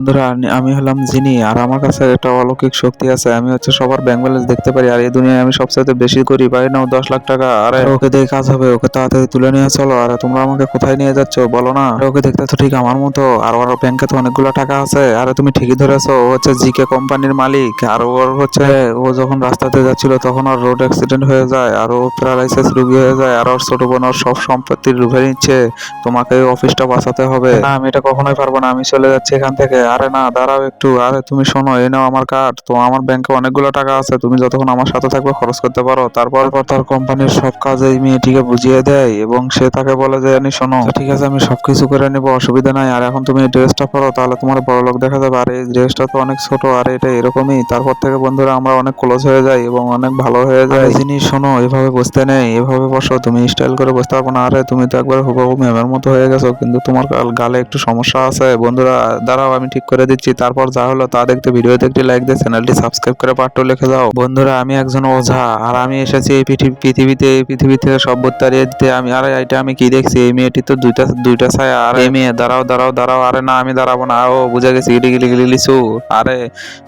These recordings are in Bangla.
বন্ধুরা, আমি হলাম জিনি, আর আমার কাছে একটা অলৌকিক শক্তি আছে। আমি হচ্ছে সবার ব্যাংক ব্যালেন্স দেখতে পারি, আর এই দুনিয়ায় আমি সবচেয়ে বেশি করি। পাই নাও দশ লাখ টাকা, আর ওকে দিয়ে কাজ হবে, ওকে তাড়াতাড়ি তুলে নিয়ে চলো। আর তোমরা আমাকে কোথায় নিয়ে যাচ্ছ, বলো না? ওকে দেখতে তো ঠিক আমার মতো, আর ওর ব্যাংকে তো অনেকগুলো টাকা আছে। আর তুমি ঠিকই ধরেছো, ও হচ্ছে জিকে কোম্পানির মালিক, আর ওর হচ্ছে ও যখন রাস্তাতে যাচ্ছিল, তখন ওর রোড অ্যাক্সিডেন্ট হয়ে যায়, আর ও প্যারালাইসিস রোগী হয়ে যায়, আর ওর ছোট বোন ওর সব সম্পত্তি লুভে নিচ্ছে। তোমাকে অফিসটা বাঁচাতে হবে। আমি এটা কখনোই পারব না, আমি চলে যাচ্ছি এখান থেকে। আরে না দাঁড়াও একটু। আরে তুমি শোনো এই নাও আমার কার্ড তো আমার ব্যাংকে অনেকগুলো টাকা আছে তুমি যতক্ষণ আমার সাথে থাকবে খরচ করতে পারো। তারপর পর তার কোম্পানির সব কাজ এই মেয়েটিকে বুঝিয়ে দেয় এবং সে তাকে বলে যে আমি শোনো আচ্ছা, ঠিক আছে আমি সবকিছু করে নেব অসুবিধা নাই। আর এখন তুমি এই ড্রেসটা পরো তাহলে তোমার বড় লোক দেখা যাবে। আর এই ড্রেসটা তো অনেক ছোট আর এটা এরকমই। তারপর থেকে বন্ধুরা আমরা অনেক ক্লোজ হয়ে যাই এবং অনেক ভালো হয়ে যায় জিনিস শোনো এভাবে বসতে নেই এভাবে বসো। তুমি স্টাইল করে বসতে পারব না। আরে তুমি তো একবার হুবহু ম্যামের মতো হয়ে গেছো কিন্তু তোমার গালে একটু সমস্যা আছে। বন্ধুরা দাঁড়াও আমি ঠিক করে দিচ্ছি। তারপর যা হলো তা দেখতে, ভিডিওতে একটি লাইক দিয়ে চ্যানেলটি সাবস্ক্রাইব করে পাঠ্য লিখে দাও। বন্ধুরা, আমি একজন ওঝা, আর আমি এসেছি এই পৃথিবীতে, এই পৃথিবী থেকে সব তাড়িয়ে দিতে। আমি আরে এটা আমি কি দেখছি? এই মেয়েটি তো দুইটা দুইটা ছায়া। আর এই মেয়ে, দাঁড়াও দাঁড়াও দাঁড়াও। আরে না, আমি দাঁড়াবো না। ও বুঝে গেছি, গিলি গিলি গিলি লিসু আরে,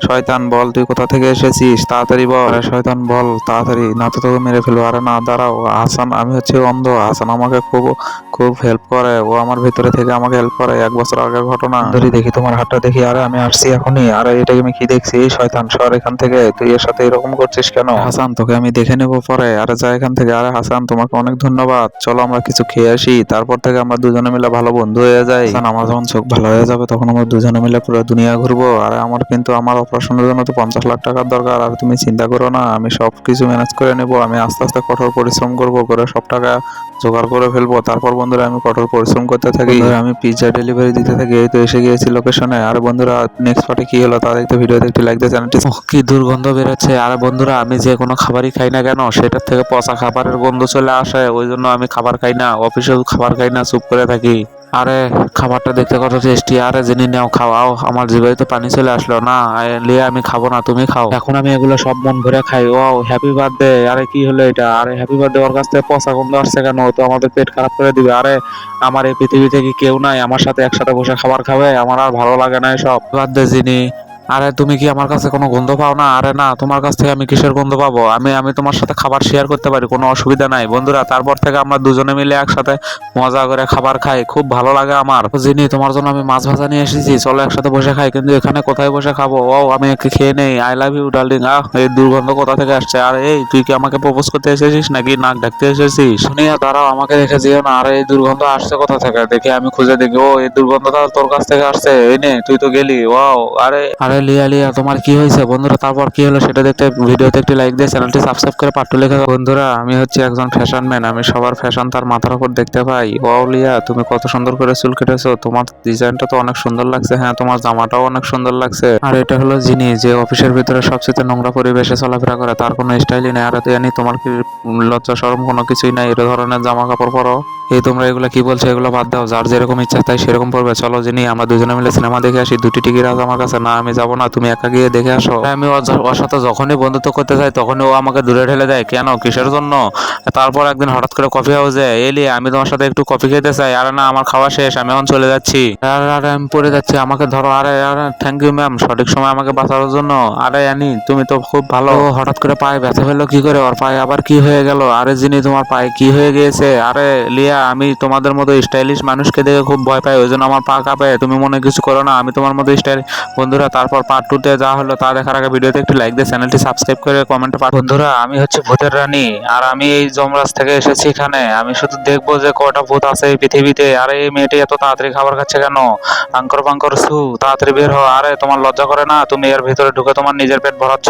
শয়তান, বল, তুই কোথা থেকে এসেছিস? তাড়াতাড়ি বল। আরে, শয়তান, বল, তাড়াতাড়ি। না তো তোকে মেরে ফেলব। আরে না, দাঁড়াও। হাসান, আমি হচ্ছে অন্ধ। হাসান আমাকে খুব খুব হেল্প করে। ও আমার ভিতরে থেকে আমাকে হেল্প করে। এক বছর আগের ঘটনা। দেখি তোমার হাতটা দেখি আরে আমি আসছি এখনই। আরে এটা আমি কি দেখছি? শয়তান সর এখান থেকে। তুই এর সাথে এরকম করছিস কেন? হাসান তোকে আমি দেখে নেব পরে। আরে যা এখান থেকে। আরে হাসান তোমাকে অনেক ধন্যবাদ। চলো আমরা কিছু খেয়ে আসি। তারপর থেকে আমরা দুজনে মিলে ভালো বন্ধু হয়ে যাই। হাসান আমার যখন চোখ ভালো হয়ে যাবে তখন আমরা দুজনে মিলে পুরো দুনিয়া ঘুরবো। আর আমার কিন্তু আমার অপারেশনের জন্য তো পঞ্চাশ লাখ টাকার দরকার। আর তুমি চিন্তা করো না আমি সব কিছু ম্যানেজ করে নেব। আমি আস্তে আস্তে কঠোর পরিশ্রম করব করে সব টাকা জোগাড় করে ফেলব। তারপর বন্ধুরা আমি কঠোর পরিশ্রম করতে থাকি। আমি পিৎজা ডেলিভারি দিতে থাকি। এই তো এসে গিয়েছি লোকেশনে আর বন্ধুরা নেক্সট পার্টে কি হলো তা দেখতে, ভিডিওতে একটি লাইক দিয়ে চ্যানেলটি কি দুর্গন্ধ বেরোচ্ছে। আর বন্ধুরা, আমি যে কোনো খাবারই খাই না কেন, সেটার থেকে পচা খাবারের গন্ধ চলে আসে, ওই জন্য আমি খাবার খাই না, অফিসেও খাবার খাই না, চুপ করে থাকি। আরে, খাবারটা দেখতে কত টেস্টি আরে, জেনে নাও, খাওয়াও। আমার জিভে তো পানি চলে আসলো না। লে, আমি খাব না, তুমি খাও। এখন আমি এগুলো সব মন ভরে খাই। ও হ্যাপি বার্থডে আরে, কি হলো এটা? আরে হ্যাপি বার্থডে ওর কাছ থেকে পচা গন্ধ আসছে কেন? তো আমাদের পেট খারাপ করে দিবে। আরে, আমার এই পৃথিবী থেকে কেউ নাই। আমার সাথে একসাথে বসে খাবার খাবে। আমার আর ভালো লাগে না সব বার্থডে জিনি। আরে, তুমি কি আমার কাছে কোনো গন্ধ পাও না? আরে না, তোমার কাছ থেকে আমি কিসের গন্ধ পাবো? আমি আমি তোমার সাথে খাবার শেয়ার করতে পারি, কোনো অসুবিধা নাই। বন্ধুরা, তারপর থেকে আমরা দুজনে মিলে একসাথে মজা করে খাবার খাই। খুব ভালো লাগে আমার। জিনি, তোমার জন্য আমি মাছ ভাজা নিয়ে এসেছি। চলো একসাথে বসে খাই, কিন্তু এখানে কোথায় বসে খাব? ও আমি একে খেয়ে নেই। I love you darling ah, এই দুর্গন্ধ কোথা থেকে আসছে? আর, এই, তুই কি আমাকে প্রপোজ করতে এসেছিস নাকি? নাক ডাকতে এসেছিস? শুনিয়া তারাও আমাকে দেখে যেও না। আর, এই দুর্গন্ধ আসছে কোথা থেকে? দেখে, আমি খুঁজে দেখি। ও, এই দুর্গন্ধটা তোর কাছ থেকে আসছে। এই নে, তুই তো গেলি। ওয়াও, আরে আরে লিয়া লিয়া, তোমার কি হয়েছে? বন্ধুরা, তারপর কি হলো সেটা দেখতে, ভিডিওতে একটি লাইক দিয়ে চ্যানেলটি সাবস্ক্রাইব করে পাঠ্য লেখা বন্ধুরা, আমি হচ্ছে একজন ফ্যাশন ম্যান আমি সবার ফ্যাশন তার মাথার উপর দেখতে পাই। ওয়াও, লিয়া, তুমি কত সুন্দর করে চুল কেটেছো। তোমার ডিজাইনটা তো অনেক সুন্দর লাগছে। হ্যাঁ তোমার জামাটাও অনেক সুন্দর লাগছে। আর এটা হলো যিনি যে অফিসের ভিতরে সবচেয়ে নোংরা পরিবেশে চলাফেরা করে। তার কোনো স্টাইলই নেই। আর জানি তোমার কি লজ্জা সরম কোনো কিছুই নাই? এর ধরনের জামা কাপড় পরো। এই তোমরা এগুলো কি বলছো? এগুলো বাদ দাও। যার যেরকম ইচ্ছা তাই সেরকম পড়বে চলো যিনি আমরা দুজনে মিলে সিনেমা দেখে আসি। দুটি টিকিট আছে আমার কাছে। না, আমি যাব না তুমি একা গিয়ে দেখে আসো। আমি ওর সাথে যখনই বন্ধুত্ব করতে চাই তখনই ও আমাকে দূরে ঠেলে দেয়। কেন? কিসের জন্য? তারপর একদিন হঠাৎ করে কফি হাউসে এলি আমি তোমার সাথে একটু কফি খেতে চাই। আরে না আমার খাওয়া শেষ আমি এখন চলে যাচ্ছি। আরে আরে আমি পড়ে যাচ্ছি আমাকে ধরো আরে আরে থ্যাংক ইউ ম্যাম সঠিক সময় আমাকে বাঁচানোর জন্য। আরে আনি তুমি তো খুব ভালো। হঠাৎ করে পায়ে ব্যথা পেল কি করে? ওর পায়ে আবার কি হয়ে গেল? আরে যিনি তোমার পায়ে কি হয়ে গিয়েছে? আরে লিয়া আমি তোমাদের মতো স্টাইলিশ মানুষকে দেখে খুব ভয় পাই ওই জন্য আমার পা কাঁপে। তুমি মনে কিছু করো না আমি তোমার মতো স্টাইল বন্ধুরা তারপর পার্ট টুতে যা হলো তা দেখার আগে ভিডিওতে একটু লাইক দিয়ে চ্যানেলটি সাবস্ক্রাইব করে কমেন্টে পাঠ বন্ধুরা আমি হচ্ছে ভূতের রানী আর আমি এই যমরাজ থেকে এসেছি এখানে। আমি শুধু দেখব যে কটা ভূত আছে এই পৃথিবীতে আর এই মেয়েটি এত তাড়াতাড়ি খাবার খাচ্ছে কেন? আঙ্কর বাঙ্কর সু তাড়াতাড়ি বের হও আরে তোমার লজ্জা করে না? তুমি এর ভিতরে ঢুকে তোমার নিজের পেট ভরাচ্ছ?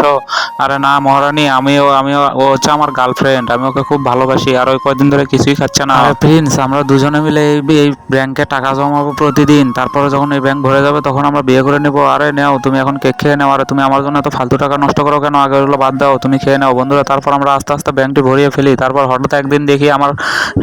আরে না মহারানী আমিও আমিও ও হচ্ছে আমার গার্লফ্রেন্ড আমি ওকে খুব ভালোবাসি আর ওই কয়দিন ধরে কিছুই খাচ্ছে না। আরে প্রিন্স আমরা দুজনে মিলে এই এই ব্যাংকে টাকা জমাবো প্রতিদিন তারপরে যখন এই ব্যাংক ভরে যাবে তখন আমরা বিয়ে করে নেব। আরে নেও তুমি তুমি এখন কেক খেয়ে নাও আর তুমি আমার জন্য এত ফালতু টাকা নষ্ট করো কেন? আগে ওগুলো বাদ দাও তুমি খেয়ে নাও। বন্ধুরা তারপর আমরা আস্তে আস্তে ব্যাংকটি ভরিয়ে ফেলি। তারপর হঠাৎ একদিন দেখি আমার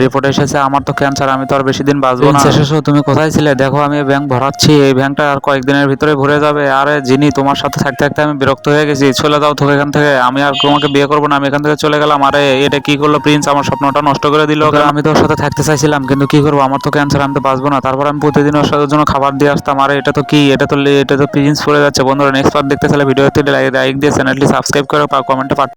রিপোর্ট এসেছে আমার তো ক্যান্সার আমি তো আর বেশি দিন বাঁচবো না। শেষে তুমি কোথায় ছিলে? দেখো আমি ব্যাংক ভরাচ্ছি। এই ব্যাংকটা আর কয়েকদিনের ভিতরে ভরে যাবে। আরে যিনি তোমার সাথে থাকতে থাকতে আমি বিরক্ত হয়ে গেছি। চলে যাও তো এখান থেকে। আমি আর তোমাকে বিয়ে করব না আমি এখান থেকে চলে গেলাম। আরে এটা কি করল প্রিন্স? আমার স্বপ্নটা নষ্ট করে দিল আমি তো ওর সাথে থাকতে চাইছিলাম কিন্তু কি করব? আমার তো ক্যান্সার আমি তো বাঁচবো না। তারপর আমি প্রতিদিন ওর সাথে জন্য খাবার দিয়ে আসতাম। আরে এটা তো কি? এটা তো এটা তো প্রিন্স পড়ে যাচ্ছে। বন্ধুরা নেক্সট পার্ট দেখতে চাইলে ভিডিওতে লাইক দিয়ে চ্যানেলটি সাবস্ক্রাইব করে কমেন্টে